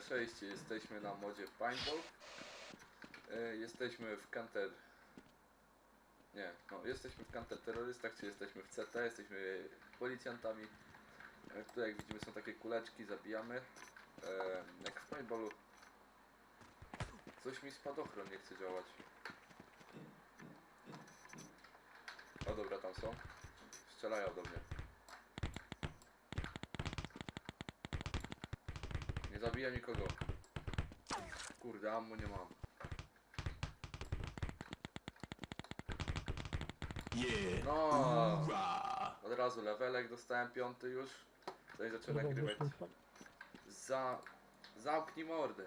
6 jesteśmy na modzie paintball, e, Jesteśmy w Counter... Nie, no, jesteśmy w counterterrorystach, czy jesteśmy w CT, jesteśmy policjantami. E, tu jak widzimy są takie kuleczki, zabijamy. E, jak w Paintballu. Coś mi spadochron nie chce działać. O dobra, tam są. Strzelają do mnie. Nie zabija nikogo. Kurde, ammo nie mam. Yeah. No, od razu levelek dostałem piąty już. Zanim zacząłem nagrywać. Za... Zamknij mordę.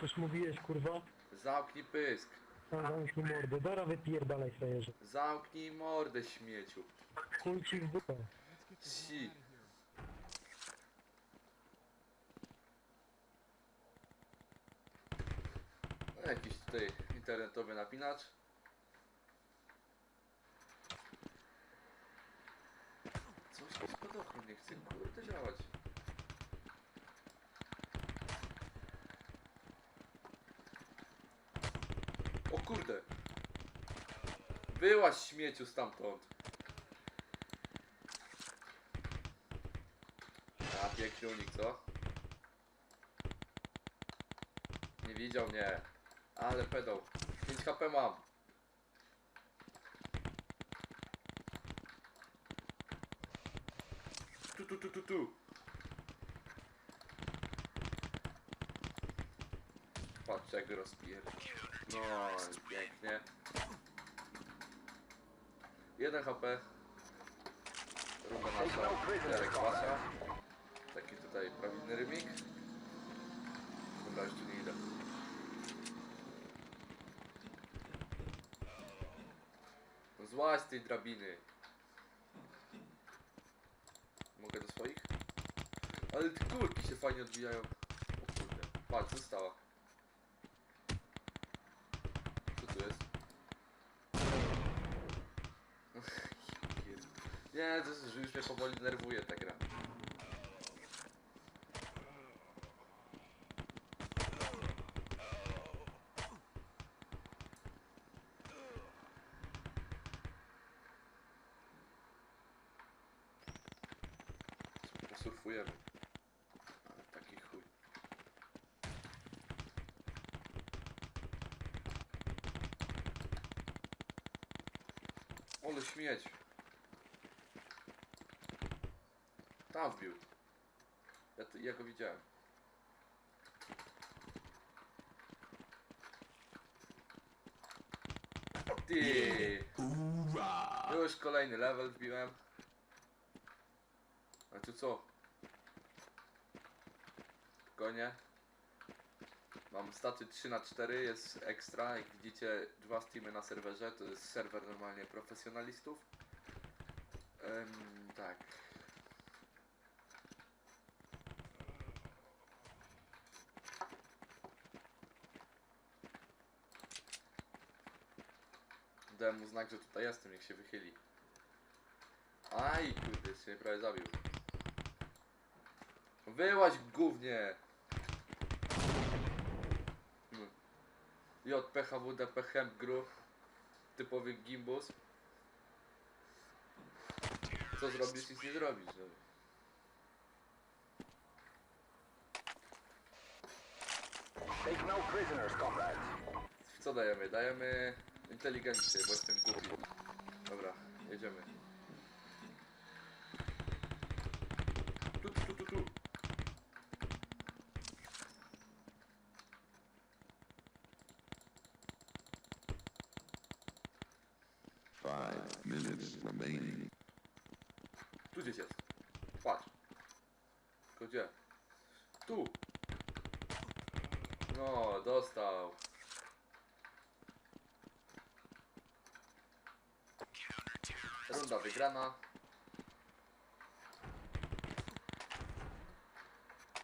Coś mówiłeś, kurwa? Zamknij pysk. A, zamknij mordę. Dara wypierdalaj frajerze. Zamknij mordę śmieciu. Chuj ci w dupę. Si. Jakiś tutaj internetowy napinacz. Coś mi spadochron nie chce kurde działać. O kurde! Byłaś śmieciu stamtąd. A piękny unik, co? Nie widział mnie. Ale pedał. 5 HP mam. Tu, tu, tu, tu, tu. Patrz jak go rozpier. No, pięknie. 1 HP. Nasza. Taki tutaj prawidłny rymik. Dobra, jeszcze nie idę. Złaź z tej drabiny. Mogę do swoich? Ale te kulki się fajnie odbijają. O kurde. Patrz, została. Co tu jest? Nie, to już mnie powoli denerwuje ta gra. Posurfujemy. Ale taki chuj. Ole śmieć. Tam wbił. Ja, to, ja go widziałem. Ty! Już kolejny level wbiłem. A tu co? Spokojnie. Mam staty 3 na 4 jest ekstra. Jak widzicie, dwa steamy na serwerze. To jest serwer normalnie profesjonalistów. Em, tak. Dałem mu znak, że tutaj jestem, niech się wychyli. Aj, kurde, mnie prawie zabił. Wyłaź gównie! JPHWDP Hemp Group Typowy gimbus Co zrobisz, nic nie zrobisz no. Take no prisoners, comrades. Co dajemy? Dajemy inteligencję, bo jestem głupi Dobra, jedziemy Tu, tu, tu, tu, Five minutes remaining. Tu gdzieś jest. Patrz. Tylko gdzie? Tu. No, dostał. Runda wygrana.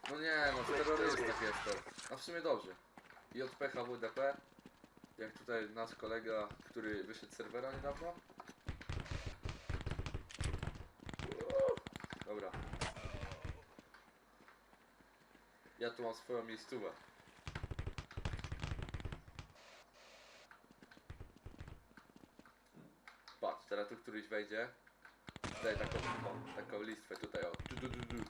No nie, no w terrorystach jestem. A w sumie dobrze. JPH WDP jak tutaj nasz kolega, który wyszedł z serwera niedawno. Dobra. Ja tu mam swoją miejscówę. Patrz, teraz tu któryś wejdzie. Daj taką, taką listwę tutaj, o. Du, du, du, du.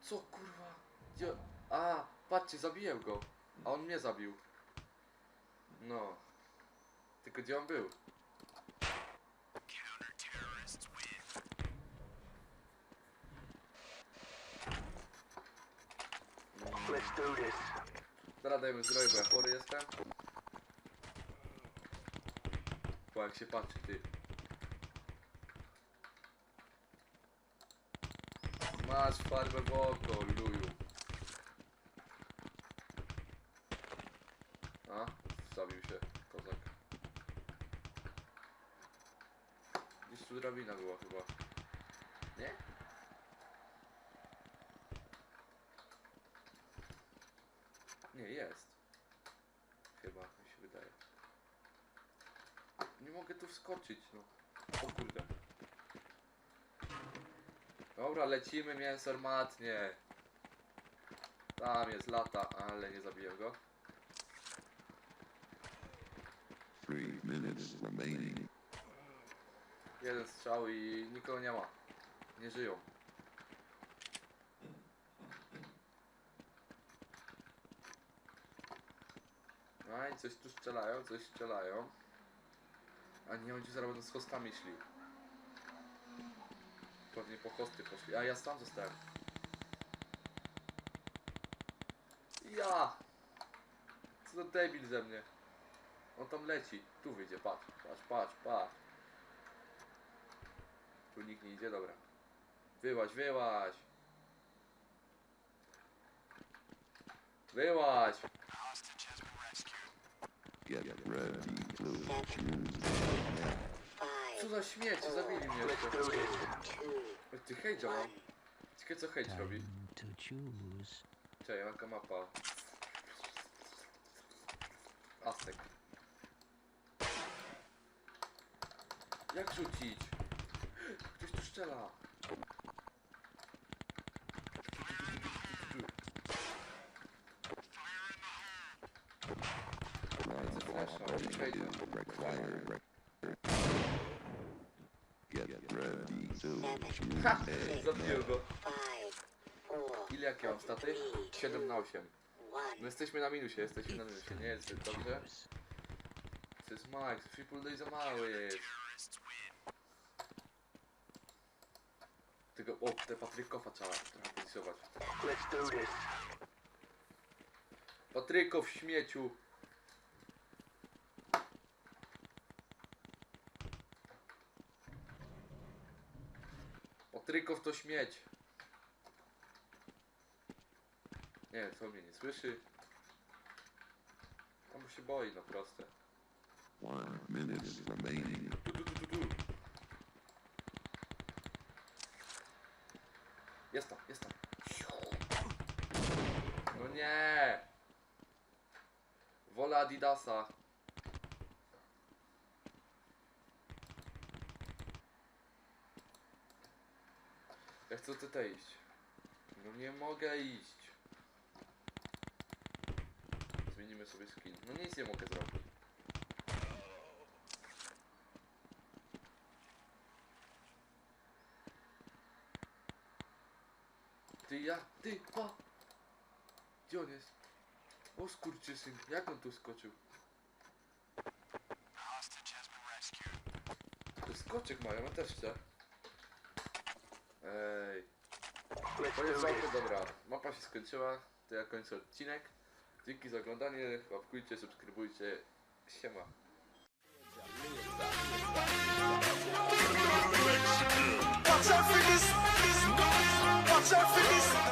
Co kurwa? Gdzie... A, patrzcie, zabiję go. A on mnie zabił. No. Tylko gdzie on był? Let's do this. Teraz dajmy zbroję, bo ja chory jestem. Bo jak się patrzy, ty. Masz farbę w oko, luju. A? Zabił się, kozak. Gdzieś tu drabina była chyba. Nie? Nie, jest. Chyba, mi się wydaje. Nie mogę tu wskoczyć, no. O kurde. Dobra, lecimy mięso armatnie. Tam jest lata, ale nie zabiję go. Three minutes remaining. Jeden strzał i nikogo nie ma. Nie żyją. No i coś tu strzelają, coś strzelają. A nie, oni zaraz będą z hostami szli. Pewnie po hosty poszli. A ja sam zostałem. Ja! Co za debil ze mnie. On tam leci. Tu wyjdzie, patrz, patrz, patrz, patrz. Tu nikt nie idzie, dobra. Wyłaź, wyłaź. Wyłaź. Co za śmieci, zabili mnie jeszcze. this. Ty hejdzia mam. Ciekawe co hejdź robi. to choose. Czekaj, jaka mapa. Aztek. Jak rzucić? Strzela. Ready. Close your Ha! Zabiłem go. Ile jakie mam staty? 7 na 8. one. No jesteśmy na minusie, jesteśmy na minusie, nie jest dobrze. To jest max, triple day za mało jest. Tego, o, te Patrykowa trzeba trochę polisować. Let's do this. Patrykow w śmieciu. Patrykow to śmieć. Nie, co mnie nie słyszy? On się boi, no proste. One minute remaining. Tu, tu, tu, tu, tu. Jest tam, jest tam. No nie! Wolę Adidasa. Ja chcę tutaj iść. No nie mogę iść. Zmienimy sobie skin. No nic nie mogę zrobić. Ty ja, ty, pa! Gdzie on jest? O skurczysyn, jak on tu skoczył? To skoczek mają, ja też chcę. Ej, this. dobra. Mapa się skończyła, to ja kończę odcinek. Dzięki za oglądanie, łapkujcie, subskrybujcie. Siema. Watch out for this. Japanese.